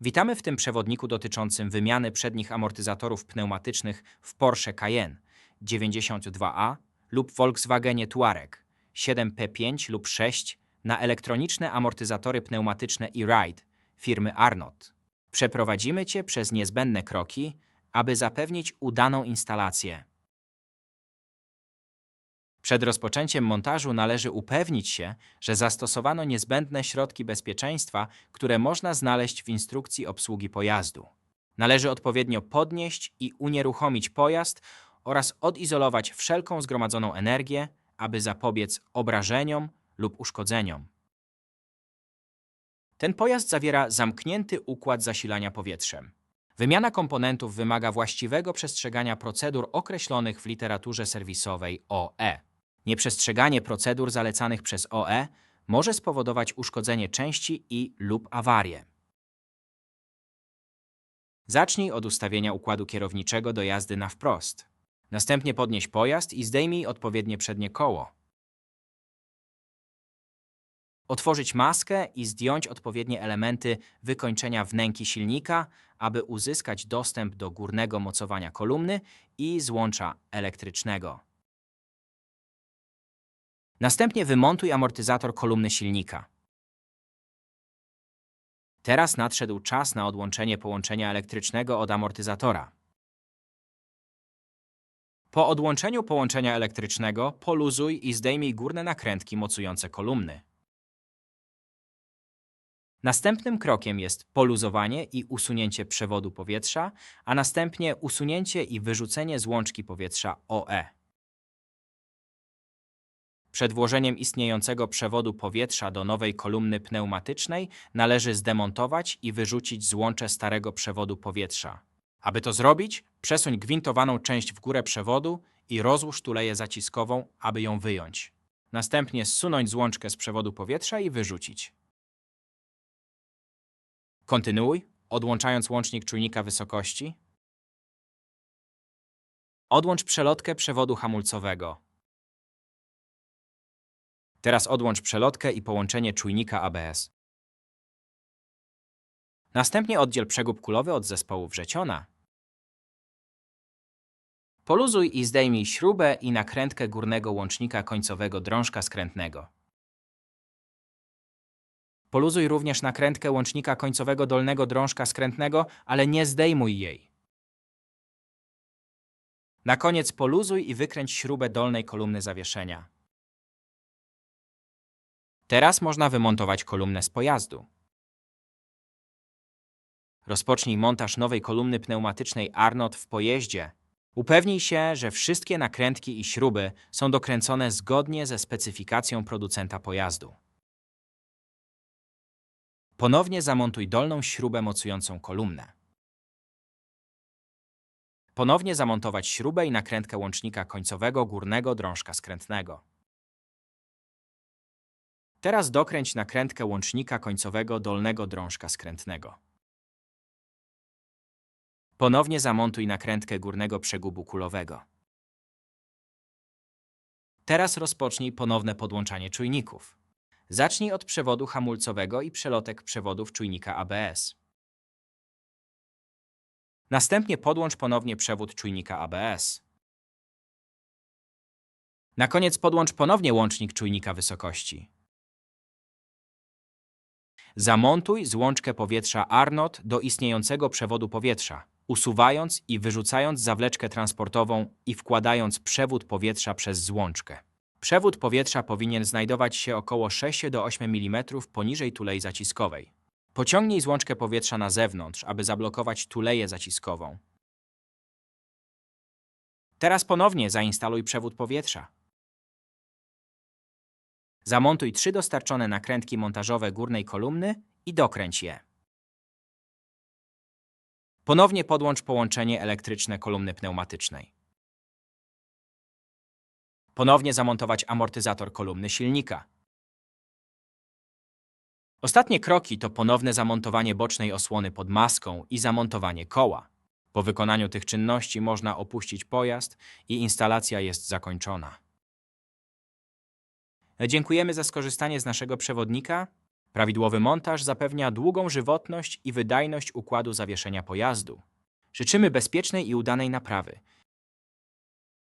Witamy w tym przewodniku dotyczącym wymiany przednich amortyzatorów pneumatycznych w Porsche Cayenne 92A lub Volkswagenie Touareg 7P5 lub 6 na elektroniczne amortyzatory pneumatyczne e-Ride firmy Arnott. Przeprowadzimy Cię przez niezbędne kroki, aby zapewnić udaną instalację. Przed rozpoczęciem montażu należy upewnić się, że zastosowano niezbędne środki bezpieczeństwa, które można znaleźć w instrukcji obsługi pojazdu. Należy odpowiednio podnieść i unieruchomić pojazd oraz odizolować wszelką zgromadzoną energię, aby zapobiec obrażeniom lub uszkodzeniom. Ten pojazd zawiera zamknięty układ zasilania powietrzem. Wymiana komponentów wymaga właściwego przestrzegania procedur określonych w literaturze serwisowej OE. Nieprzestrzeganie procedur zalecanych przez OE może spowodować uszkodzenie części i lub awarię. Zacznij od ustawienia układu kierowniczego do jazdy na wprost. Następnie podnieś pojazd i zdejmij odpowiednie przednie koło. Otworzyć maskę i zdjąć odpowiednie elementy wykończenia wnęki silnika, aby uzyskać dostęp do górnego mocowania kolumny i złącza elektrycznego. Następnie wymontuj amortyzator kolumny silnika. Teraz nadszedł czas na odłączenie połączenia elektrycznego od amortyzatora. Po odłączeniu połączenia elektrycznego poluzuj i zdejmij górne nakrętki mocujące kolumny. Następnym krokiem jest poluzowanie i usunięcie przewodu powietrza, a następnie usunięcie i wyrzucenie złączki powietrza OE. Przed włożeniem istniejącego przewodu powietrza do nowej kolumny pneumatycznej należy zdemontować i wyrzucić złącze starego przewodu powietrza. Aby to zrobić, przesuń gwintowaną część w górę przewodu i rozłóż tuleję zaciskową, aby ją wyjąć. Następnie zsunąć złączkę z przewodu powietrza i wyrzucić. Kontynuuj, odłączając łącznik czujnika wysokości. Odłącz przelotkę przewodu hamulcowego. Teraz odłącz przelotkę i połączenie czujnika ABS. Następnie oddziel przegub kulowy od zespołu wrzeciona. Poluzuj i zdejmij śrubę i nakrętkę górnego łącznika końcowego drążka skrętnego. Poluzuj również nakrętkę łącznika końcowego dolnego drążka skrętnego, ale nie zdejmuj jej. Na koniec poluzuj i wykręć śrubę dolnej kolumny zawieszenia. Teraz można wymontować kolumnę z pojazdu. Rozpocznij montaż nowej kolumny pneumatycznej Arnott w pojeździe. Upewnij się, że wszystkie nakrętki i śruby są dokręcone zgodnie ze specyfikacją producenta pojazdu. Ponownie zamontuj dolną śrubę mocującą kolumnę. Ponownie zamontować śrubę i nakrętkę łącznika końcowego górnego drążka skrętnego. Teraz dokręć nakrętkę łącznika końcowego dolnego drążka skrętnego. Ponownie zamontuj nakrętkę górnego przegubu kulowego. Teraz rozpocznij ponowne podłączanie czujników. Zacznij od przewodu hamulcowego i przelotek przewodów czujnika ABS. Następnie podłącz ponownie przewód czujnika ABS. Na koniec podłącz ponownie łącznik czujnika wysokości. Zamontuj złączkę powietrza Arnott do istniejącego przewodu powietrza, usuwając i wyrzucając zawleczkę transportową i wkładając przewód powietrza przez złączkę. Przewód powietrza powinien znajdować się około 6 do 8 mm poniżej tulei zaciskowej. Pociągnij złączkę powietrza na zewnątrz, aby zablokować tuleję zaciskową. Teraz ponownie zainstaluj przewód powietrza. Zamontuj trzy dostarczone nakrętki montażowe górnej kolumny i dokręć je. Ponownie podłącz połączenie elektryczne kolumny pneumatycznej. Ponownie zamontować amortyzator kolumny silnika. Ostatnie kroki to ponowne zamontowanie bocznej osłony pod maską i zamontowanie koła. Po wykonaniu tych czynności można opuścić pojazd i instalacja jest zakończona. Dziękujemy za skorzystanie z naszego przewodnika. Prawidłowy montaż zapewnia długą żywotność i wydajność układu zawieszenia pojazdu. Życzymy bezpiecznej i udanej naprawy.